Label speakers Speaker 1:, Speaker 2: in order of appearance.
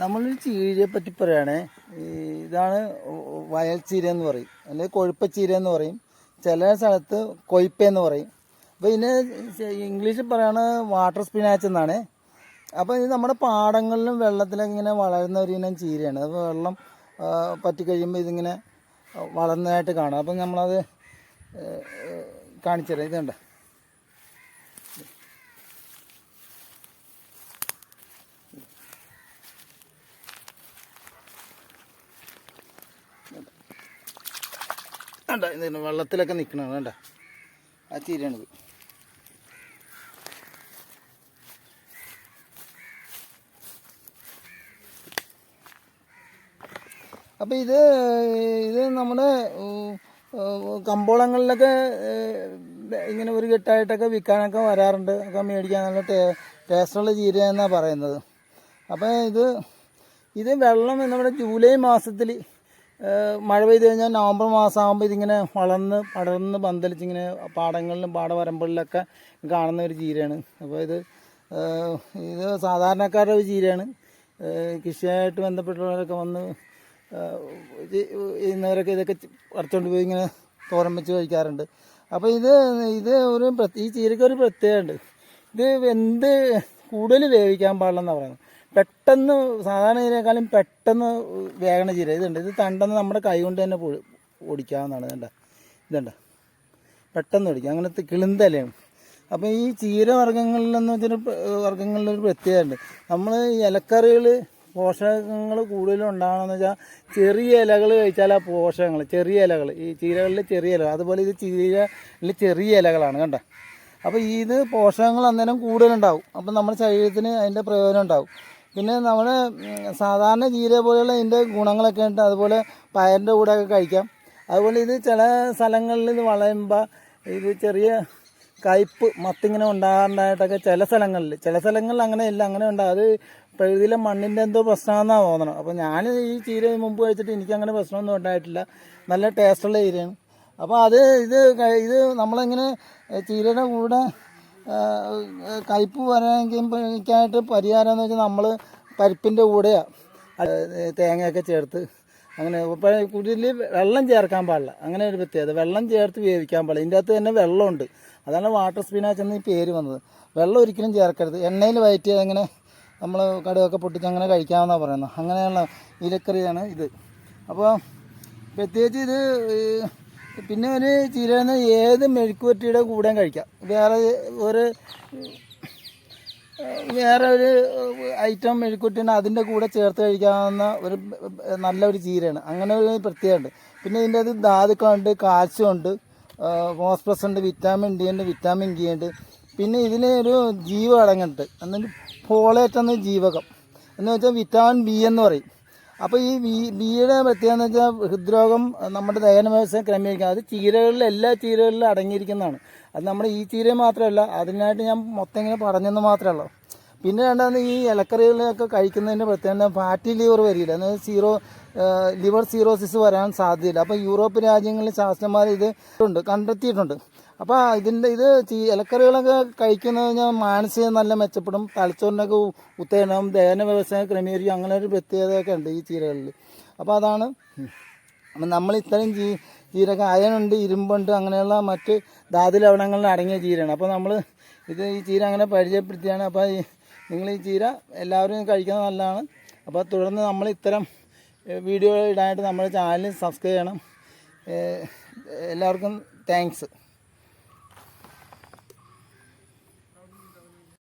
Speaker 1: നമ്മളൊരു ചീരയെ പറ്റി പറയുകയാണേ ഇതാണ് വയൽ ചീര എന്ന് പറയും. അല്ലെങ്കിൽ കൊഴുപ്പ ചീര എന്ന് പറയും. ചില സ്ഥലത്ത് കൊയ്പ്പ എന്ന് പറയും. അപ്പോൾ ഇതിന് ഇംഗ്ലീഷിൽ പറയുകയാണ് വാട്ടർ സ്പിനാച്ച് എന്നാണ്. അപ്പോൾ ഇത് നമ്മുടെ പാടങ്ങളിലും വെള്ളത്തിലൊക്കെ ഇങ്ങനെ വളരുന്ന ഒരു ഇനം ചീരയാണ്. അപ്പോൾ വെള്ളം പറ്റിക്കഴിയുമ്പോൾ പറ്റി കഴിയുമ്പോൾ ഇതിങ്ങനെ വളർന്നതായിട്ട് കാണാം. അപ്പം നമ്മളത് കാണിച്ചു തരാം ഇതുണ്ട്. വേണ്ട ഇതിന് വെള്ളത്തിലൊക്കെ നിൽക്കണം വേണ്ട ആ ചീരയാണിത്. അപ്പോൾ ഇത് ഇത് നമ്മുടെ കമ്പോളങ്ങളിലൊക്കെ ഇങ്ങനെ ഒരു കെട്ടായിട്ടൊക്കെ വിൽക്കാനൊക്കെ വരാറുണ്ട്. ഒക്കെ മേടിക്കാൻ നല്ല ടേ ടേസ്റ്റുള്ള ചീര എന്നാണ് പറയുന്നത്. അപ്പോൾ ഇത് ഇത് വെള്ളം നമ്മുടെ ജൂലൈ മാസത്തിൽ മഴ പെയ്ത് കഴിഞ്ഞാൽ നവംബർ മാസം ആകുമ്പോൾ ഇതിങ്ങനെ വളർന്ന് പടർന്ന് പന്തലിച്ച് ഇങ്ങനെ പാടങ്ങളിലും പാടവരമ്പുകളിലൊക്കെ കാണുന്ന ഒരു ചീരയാണ്. അപ്പോൾ ഇത് ഇത് സാധാരണക്കാരുടെ ഒരു ചീരയാണ്. കൃഷിയായിട്ട് ബന്ധപ്പെട്ടുള്ളവരൊക്കെ വന്ന് ഇന്നവരൊക്കെ ഇത് ഇതൊക്കെ പറിച്ചുകൊണ്ട് പോയി ഇങ്ങനെ തോരൻ വെച്ച് കഴിക്കാറുണ്ട്. അപ്പോൾ ഇത് ഇത് ഒരു ഈ ചീരയ്ക്ക് ഒരു പ്രത്യേകതയുണ്ട്. ഇത് എന്ത് കൂടുതൽ വേവിക്കാൻ പാടില്ലെന്നാണ് പറയുന്നത്? പെട്ടെന്ന് സാധാരണ ചീരയെക്കാളും പെട്ടെന്ന് വേഗണ ചീര. ഇതുണ്ട്. ഇത് തണ്ടെന്ന് നമ്മുടെ കൈ കൊണ്ട് തന്നെ ഓടിക്കാവുന്നതാണ്. ഇതുണ്ട. ഇതുണ്ട. പെട്ടെന്ന് ഓടിക്കുക അങ്ങനത്തെ കിളിന്തലയാണ്. അപ്പോൾ ഈ ചീര വർഗങ്ങളിലെന്ന് വെച്ചാൽ വർഗങ്ങളിലൊരു പ്രത്യേകത ഉണ്ട്. നമ്മൾ ഇലക്കറികൾ പോഷകങ്ങൾ കൂടുതലും ഉണ്ടാകണമെന്ന് വെച്ചാൽ ചെറിയ ഇലകൾ കഴിച്ചാൽ ആ പോഷകങ്ങൾ ചെറിയ ഇലകൾ ഈ ചീരകളിൽ ചെറിയ ഇലകൾ അതുപോലെ ഇത് ചീരയിൽ ചെറിയ ഇലകളാണ്. കണ്ട? അപ്പോൾ ഇത് പോഷകങ്ങൾ അന്നേരം കൂടുതലുണ്ടാവും. അപ്പം നമ്മുടെ ശരീരത്തിന് അതിന്റെ പ്രയോജനം ഉണ്ടാവും. പിന്നെ നമ്മൾ സാധാരണ ജീര പോലെയുള്ള ഇതിന്റെ ഗുണങ്ങളൊക്കെ ഉണ്ട്. അതുപോലെ പയറിന്റെ കൂടെ ഒക്കെ കഴിക്കാം. അതുപോലെ ഇത് ചില സ്ഥലങ്ങളിൽ ഇത് വളയുമ്പോൾ ഇത് ചെറിയ കയ്പ്പ് മത്തിങ്ങനെ ഉണ്ടാകാണ്ടായിട്ടൊക്കെ ചില സ്ഥലങ്ങളിൽ ചില സ്ഥലങ്ങളിൽ അങ്ങനെ ഇല്ല അങ്ങനെ ഉണ്ടാകും അത് പ്രകൃതിയിലെ മണ്ണിന്റെ എന്തോ പ്രശ്നമാണെന്നാണ് തോന്നണം. അപ്പോൾ ഞാൻ ഈ ചീര മുമ്പ് കഴിച്ചിട്ട് എനിക്കങ്ങനെ പ്രശ്നമൊന്നും ഉണ്ടായിട്ടില്ല. നല്ല ടേസ്റ്റുള്ള ചീരയാണ്. അപ്പോൾ അത് ഇത് ഇത് നമ്മളിങ്ങനെ ചീരയുടെ കൂടെ ആ, കയ്പ്പ് വരാനായിട്ട് പരിഹാരം എന്ന് വെച്ചാൽ നമ്മൾ പരിപ്പിന്റെ കൂടെയാണ് തേങ്ങയൊക്കെ ചേർത്ത് അങ്ങനെ കൂടുതൽ വെള്ളം ചേർക്കാൻ പാടില്ല. അങ്ങനെ ഒരു പ്രത്യേകത വെള്ളം ചേർത്ത് വേവിക്കാൻ പാടില്ല. ഇതിന്റെ അകത്ത് തന്നെ വെള്ളമുണ്ട്. അതാണ് വാട്ടർ സ്പിനാച്ച് എന്ന് പേര് വന്നത്. വെള്ളം ഒരിക്കലും ചേർക്കരുത്. എണ്ണയിൽ വയറ്റി അങ്ങനെ നമ്മൾ കടുകൊക്കെ പൊട്ടിച്ച് അങ്ങനെ കഴിക്കാമെന്നാണ് പറയുന്നത്. അങ്ങനെയുള്ള ഇലക്കറിയാണ് ഇത്. അപ്പോൾ പ്രത്യേകിച്ച് ഇത് പിന്നെ ഒരു ചീരന്ന് ഏത് മെഴുക്കുപറ്റിയുടെ കൂടെയും കഴിക്കാം. വേറെ ഒരു വേറെ ഒരു ഐറ്റം മെഴുക്കുറ്റിന് അതിന്റെ കൂടെ ചേർത്ത് കഴിക്കാവുന്ന ഒരു നല്ലൊരു ചീരയാണ്. അങ്ങനെ ഒരു പ്രത്യേകമുണ്ട് പിന്നെ ഇതിന്റെ അത് ധാതുക്കളുണ്ട് കാൽസ്യം ഉണ്ട് ഫോസ്ഫറസ് ഉണ്ട് വിറ്റാമിൻ ഡി ഉണ്ട് വിറ്റാമിൻ ജി ഉണ്ട്. പിന്നെ ഇതിന് ഒരു ജീവകടങ്ങുണ്ട് എന്നിട്ട് ഫോളേറ്റ് എന്ന ജീവകം. എന്ന് വെച്ചാൽ വിറ്റാമിൻ ബി എന്ന് പറയും. അപ്പോൾ ഈ ബിയുടെ പ്രത്യേകത എന്ന് വെച്ചാൽ ഹൃദ്രോഗം നമ്മുടെ ദഹന വ്യവസ്ഥ ക്രമീകരിക്കുക അത് ചീരകളിൽ എല്ലാ ചീരകളിലും അടങ്ങിയിരിക്കുന്നതാണ്. അത് നമ്മുടെ ഈ ചീര മാത്രമല്ല അതിനായിട്ട് ഞാൻ മൊത്തം ഇങ്ങനെ പറഞ്ഞെന്ന് മാത്രമേ ഉള്ളൂ. പിന്നെ രണ്ടാമത് ഈ ഇലക്കറികളൊക്കെ കഴിക്കുന്നതിന്റെ പ്രത്യേകത ഫാറ്റി ലിവർ വരില്ല. അതായത് സീറോ ലിവർ സീറോസിസ് വരാൻ സാധ്യതയില്ല. അപ്പോൾ യൂറോപ്പ് രാജ്യങ്ങളിൽ ശാസ്ത്രന്മാർ ഇത് ഉണ്ട് കണ്ടെത്തിയിട്ടുണ്ട്. അപ്പോൾ ഇതിന്റെ ഇത് ഇലക്കറികളൊക്കെ കഴിക്കുന്നത് കഴിഞ്ഞാൽ മാനസികം നല്ല മെച്ചപ്പെടും തലച്ചോറിനൊക്കെ ഉത്തേജനം ദഹന വ്യവസായം ക്രമീകരിക്കും അങ്ങനെ ഒരു പ്രത്യേകതയൊക്കെ ഉണ്ട് ഈ ചീരകളിൽ അപ്പോൾ അതാണ് അപ്പം നമ്മൾ ഇത്രയും ചീ ജീരക അയനുണ്ട് ഇരുമ്പുണ്ട് അങ്ങനെയുള്ള മറ്റ് ധാതു ലവണങ്ങളിൽ അടങ്ങിയ ചീരയാണ്. അപ്പോൾ നമ്മൾ ഇത് ഈ ചീര അങ്ങനെ പരിചയപ്പെടുത്തിയാണ്. അപ്പോൾ ഈ നിങ്ങൾ ഈ ചീര എല്ലാവരും കഴിക്കുന്നത് നല്ലതാണ്. അപ്പോൾ തുടർന്ന് നമ്മൾ ഇത്തരം വീഡിയോ ഇടാനായിട്ട് നമ്മുടെ ചാനൽ സബ്സ്ക്രൈബ് ചെയ്യണം. എല്ലാവർക്കും താങ്ക്സ്.